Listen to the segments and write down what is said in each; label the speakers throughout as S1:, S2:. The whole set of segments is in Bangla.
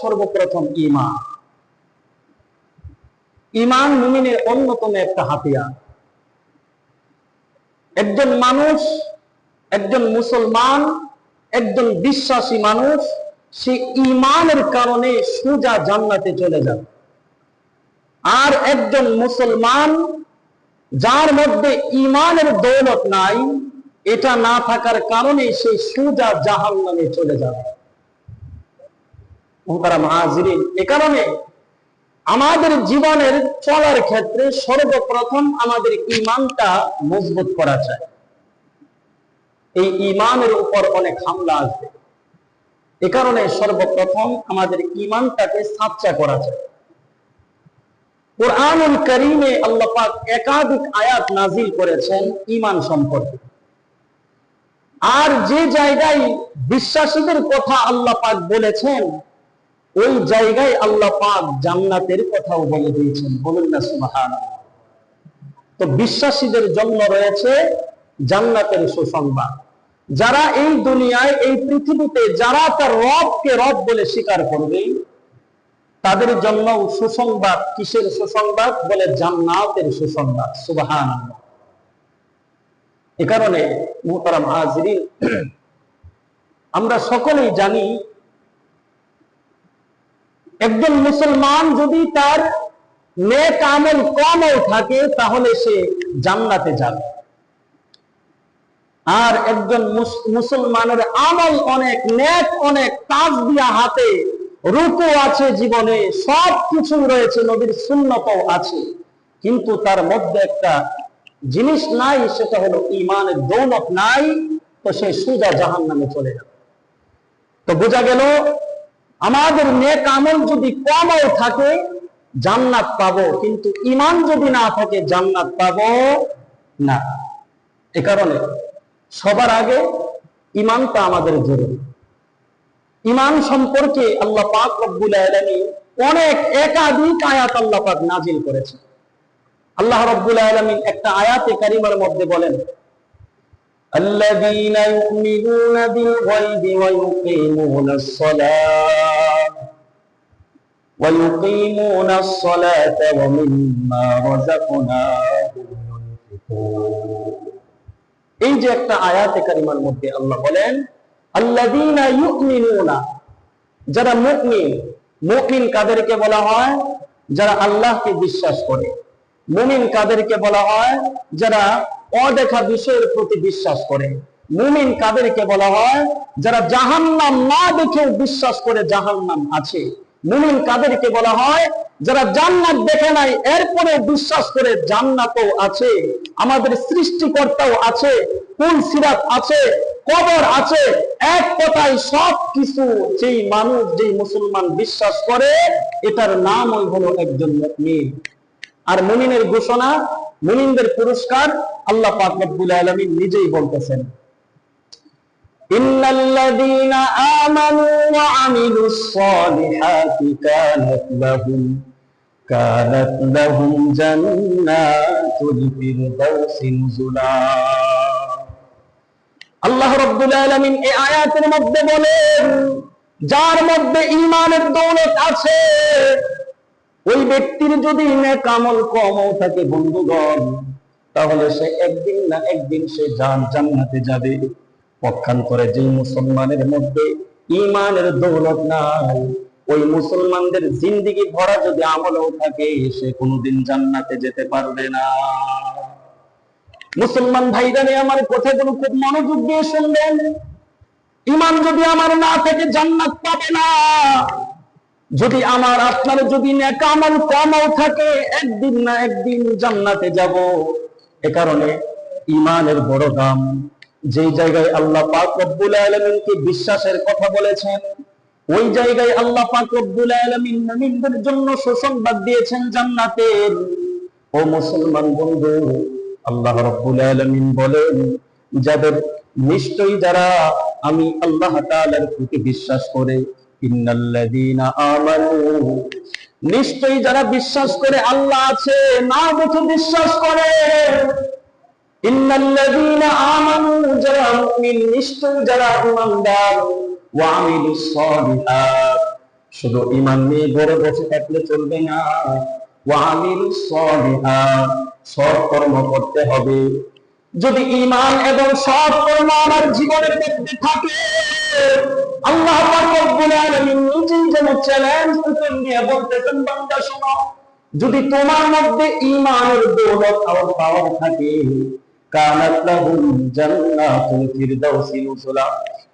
S1: সর্বপ্রথম ইমান ইমান মুমিনের অন্যতম একটা হাতিয়ার। একজন মানুষ, একজন মুসলমান, একজন বিশ্বাসী মানুষ, সে ইমানের কারণে সোজা জান্নাতে চলে যাবে। আর একজন মুসলমান, যার মধ্যে ইমানের দৌলত নাই, এটা না থাকার কারণে সে সোজা জাহান নামে চলে যাবে। মোহতারাম হাজিরিন, এ কারণে আমাদের জীবনের চলার ক্ষেত্রে সর্বপ্রথম আমাদের ইমানটা মজবুত করা চাই। এই ইমানের উপর অনেক হামলা আসবে। এ কারণে সর্বপ্রথম আমাদের ইমানটাকে সাচ্চা করা চাই। কোরআনুল করিমে আল্লাহ পাক একাধিক আয়াত নাজিল করেছেন ইমান সম্পর্কে। আর যে জায়গায় বিশ্বাসীদের কথা আল্লাহ পাক বলেছেন ওই জায়গায় আল্লাহ পাক জান্নাতের কথাও বলে দিয়েছেন। বলুন না সুবহান তো বিশ্বাসীদের জন্য রয়েছে জান্নাতের সুসংবাদ। যারা এই দুনিয়ায়, এই পৃথিবীতে যারা তার রবকে রব বলে স্বীকার করবে, তাদের জন্য সুসংবাদ কিসের সুসংবাদ? বলে জান্নাতের সুসংবাদ। সুবহান এ কারণে মোহতারাম আমরা সকলেই জানি একজন মুসলমান যদি তার নেক আমল কমও থাকে, তাহলে সে জান্নাতে যাবে। আর একজন মুসলমানের আমল অনেক, নেক অনেক কাজ দিয়া হাতে রুকু আছে জীবনে, সব কিছু রয়েছে, নবীর শূন্যতাও আছে। কিন্তু তার মধ্যে একটা জিনিস নাই, সেটা হলো ইমানের দৌলত নাই, তো সে সুজা জাহান নামে চলে যাবে তো বোঝা গেল আমাদের নেক আমল যদি কমও থাকে, জান্নাত পাবো। কিন্তু ইমান যদি না থাকে, জান্নাত পাবো না। এ কারণে সবার আগে ইমানটা আমাদের জরুরি। ইমান সম্পর্কে আল্লাহ পাক রব্বুল আলামিন অনেক একাধিক আয়াত আল্লাহ পাক নাজিল করেছে আল্লাহ রব্বুল আলামিন একটা আয়াতে কারিমার মধ্যে বলেন الذين يؤمنون بالغيب ويقيمون الصلاة ويقيمون الصلاة ومما رزقناهم ينفقون এই যে একটা আয়াতে কারিমার মধ্যে আল্লাহ বলেন আল্লাযীনা ইউমিনুনা যারা মুমিন মুমিন কাদেরকে বলা হয় যারা আল্লাহকে বিশ্বাস করে মুমিন কাদেরকে বলা হয় যারা অদেখা বিষয়ের প্রতি বিশ্বাস করে। মুমিন কাদেরকে বলা হয়, যারা জাহান্নাম না দেখেও বিশ্বাস করে জাহান্নাম আছে। মুমিন কাদেরকে বলা হয়, যারা জান্নাত দেখে নাই এরপরে বিশ্বাস করে জান্নাতও আছে। আমাদের সৃষ্টিকর্তাও আছে, কুল সিরাত আছে কবর আছে। এক কথায় সব কিছু যেই মানুষ, যেই মুসলমান বিশ্বাস করে, এটার নামই হলো একজন মুমিন। আর মুমিনের ঘোষণা মুমিনদের পুরস্কার আল্লাহ পাক রব্বুল আলামিন নিজেই বলতেছেন। ইন্নাল্লাযীনা আমানু ওয়া আমিলুস সালিহাতি কানাত লাহুম কানাত লাহুম জান্নাতুল ফিরদাউস নুজুলা আল্লাহ রব্বুল আলামিন এই আয়াতের মধ্যে বলেন, যার মধ্যে ঈমানের দৌলত আছে ওই ব্যক্তির যদি নেক আমল কমও থাকে, বন্ধুগণ, তাহলে সে একদিন না একদিন সে জান, জান্নাতে যাবে। পক্ষান্তরে যে মুসলমানের মধ্যে ইমানের দৌলত নাই, ওই মুসলমানদের জিন্দিগি ভরা যদি আমলও থাকে, সে কোনোদিন জান্নাতে যেতে পারবে না। মুসলমান ভাইরা আমার কথাগুলো খুব মনোযোগ দিয়ে শুনবেন। ইমান যদি আমার না থেকে জান্নাত পাবে না যদি আমার আপনার যদি নেকামল কমও থাকে, একদিন না একদিন জান্নাতে যাব। এ কারণে ইমানের বড় দাম। যে জায়গায় আল্লাহ পাক রব্বুল আলামিনকে বিশ্বাসের কথা বলেছেন, ওই জায়গায় আল্লাহ পাক রব্বুল আলামিন মুমিনদের জন্য সুসংবাদ দিয়েছেন জান্নাতের। ও মুসলমান বন্ধু, আল্লাহ রব্বুল আলামিন বলেন, যাদের নিশ্চয়ই যারা আমি আল্লাহ তাআলার প্রতি বিশ্বাস করে নিশ্চয়ই যারা বিশ্বাস করে আল্লাহ আছে না দেখে বিশ্বাস করে। ওয়া শুধু ইমান নিয়ে ঘরে বসে থাকলে চলবে না। কর্ম করতে হবে। যদি ইমান এবং সৎ কর্ম আমার জীবনের মধ্যে থাকে আল্লাহ যদি তোমার মধ্যে ইমানের দৌলত আর থাকে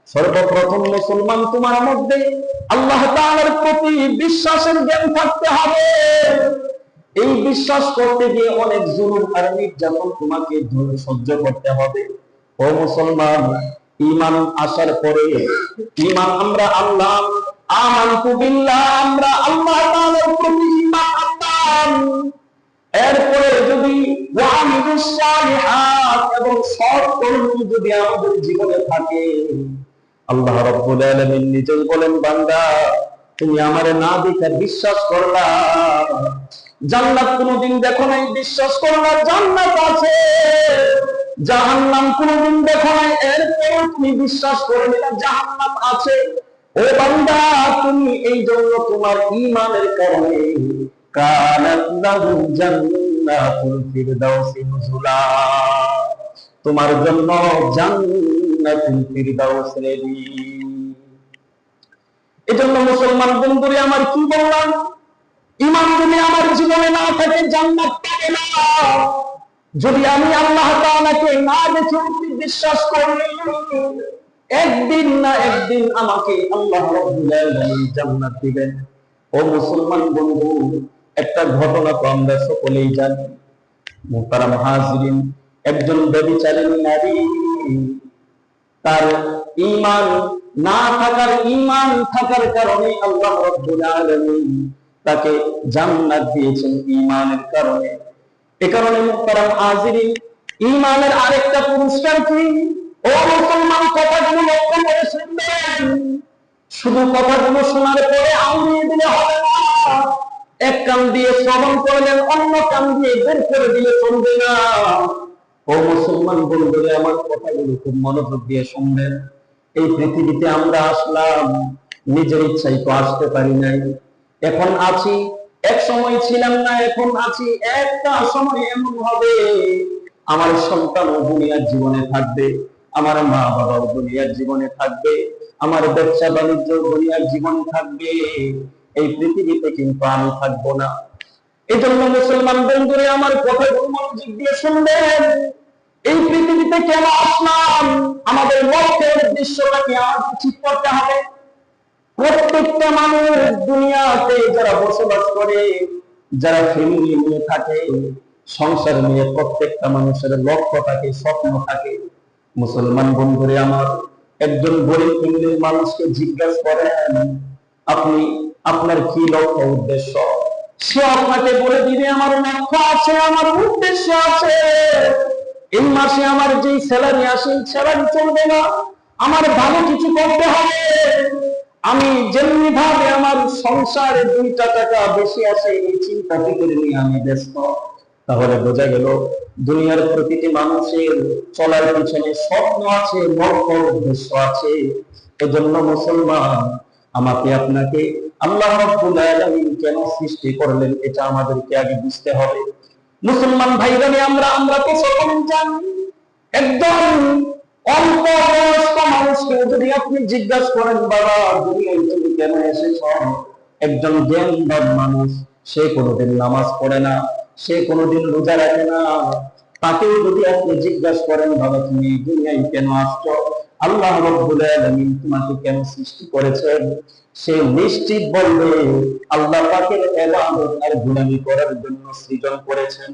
S1: সর্বপ্রথম মুসলমান তোমার মধ্যে আল্লাহ তাআলার প্রতি বিশ্বাসের জ্ঞান থাকতে হবে। এই বিশ্বাস করতে গিয়ে অনেক জুলুম আর নির্যাতন তোমাকে সহ্য করতে হবে। ও মুসলমান ইমান আসার পরে ইমান আমরা আল্লাহ আমানতু বিল্লাহ, আমরা আল্লাহ তাআলার প্রতি আনলাম এরপরে যদি ওয়ামিলুস সালিহাত এবং সৎ কর্ম যদি আমাদের জীবনে থাকে, আল্লাহ রাব্বুল আলামিন নিজেই বলেন, বান্দা, তুমি আমারে না দেখে বিশ্বাস করলা। জান্নাত কোনোদিন দেখো নাই, বিশ্বাস করলা জান্নাত আছে। জাহান্নাম কোনোদিন দেখো নাই এরপর তুমি বিশ্বাস করে নিলা জাহান্নাম আছে। ও বান্দা, তুমি এই জন্য তোমার ঈমানের কারণে কানাত লাহু জান্নাতুল ফিরদাউসি নুজুলা। তোমার জন্য জান্নাতুল ফিরদাউস রেডি। এজন্য মুসলমান বন্ধুরে, আমার কি বললাম? ইমান যদি আমার জীবনে না থাকে, জান্নাত পাবে না। যদি আমি আল্লাহ তাআলাকে না দেখে বিশ্বাস করি, একদিন না একদিন আমাকে আল্লাহ রাব্বুল আলামিন জান্নাত দিবেন। ও মুসলমান বন্ধু, একটা ঘটনা তো আমরা সকলেই জানি। মুহতারাম হাজিরিন, একজন ব্যভিচারিণী নারী, তার ঈমান না থাকার, ঈমান থাকার কারণে আল্লাহ রাব্বুল আলামিন তাকে জান্নাত দিয়েছেন ঈমানের কারণে। এ কারণে মুহতারাম হাজিরিন ঈমানের আরেকটা পুরস্কার কি ও মুসলমান কথাগুলো লক্ষ্য করে শুনবেন। শুধু কথাগুলো শোনার পরে আউড়িয়ে দিলে হবে না। এক কান দিয়ে শ্রবণ করলেন, অন্য কান দিয়ে বের করে দিলে চলবে না। ও মুসলমান বন্ধুরা, আমার কথাগুলো খুব মনোযোগ দিয়ে শুনবেন। এই পৃথিবীতে আমরা আসলাম, নিজের ইচ্ছাই তো আসতে পারি নাই। এখন আছি, এক সময় ছিলাম না, এখন আছি, একটা সময় এমন হবে। আমার সন্তান দুনিয়ার জীবনে থাকবে, আমার মা বাবাও দুনিয়ার জীবনে থাকবে, আমার ব্যবসা বাণিজ্য দুনিয়ার জীবনে থাকবে। এই পৃথিবীতে কিন্তু আমি থাকব না। এই জন্য মুসলমান বন্ধুরে, আমার কথাগুলো মনোযোগ দিয়ে শুনবেন। এই পৃথিবীতে কেন আসলাম? আমাদের লক্ষ্যের উদ্দেশ্যটাকে আমাদের ঠিক করতে হবে? প্রত্যেকটা মানুষ দুনিয়াতে যারা বসবাস করে, যারা ফ্যামিলি নিয়ে থাকে, সংসার নিয়ে প্রত্যেকটা মানুষের লক্ষ্য থাকে, স্বপ্ন থাকে। মুসলমান বন্ধুরে আমার, একজন গরিব ফ্যামিলির মানুষকে জিজ্ঞাসা করেন, আপনি, আপনার কি লক্ষ্য, উদ্দেশ্য? সে আপনাকে বলে দিবে, আমার লক্ষ্য আছে, আমার উদ্দেশ্য আছে। এই মাসে আমার যে স্যালারি আসে স্যালারি চলবে না। আমার ভালো কিছু করতে হবে। আমি যেমনি ভাবে আমার সংসারে দুইটা টাকা বেশি আসে এই চিন্তা করে নিয়ে আমি ব্যস্ত? তাহলে বোঝা গেল, দুনিয়ার প্রতিটি মানুষের চলার পিছনে স্বপ্ন আছে লক্ষ্য উদ্দেশ্য আছে। এজন্য মুসলমান, আমাকে আপনাকে আল্লাহ রাব্বুল আলামিন কেন সৃষ্টি করলেন এটা আমাদেরকে আগে বুঝতে হবে। মুসলমান ভাইরানি আমরা আমরা তো সকলে জানি। একদম অল্প বয়স্ক মানুষকে যদি আপনি জিজ্ঞাসা করেন, বাবা দুনিয়ায় তুমি কেন এসেছ? একজন জ্ঞানবান মানুষ, সে কোনোদিন নামাজ পড়ে না, সে কোনোদিন রোজা রাখে না। তাকেও যদি আপনি জিজ্ঞাসা করেন, বাবা, তুমি দুনিয়ায় কেন আসছো? আল্লাহ রব্বুল আলামিন তোমাকে কেন সৃষ্টি করেছেন? সে নিশ্চিত বলবে, আল্লাহ পাকের ইবাদত আর গুনাহি করার জন্য সৃজন করেছেন।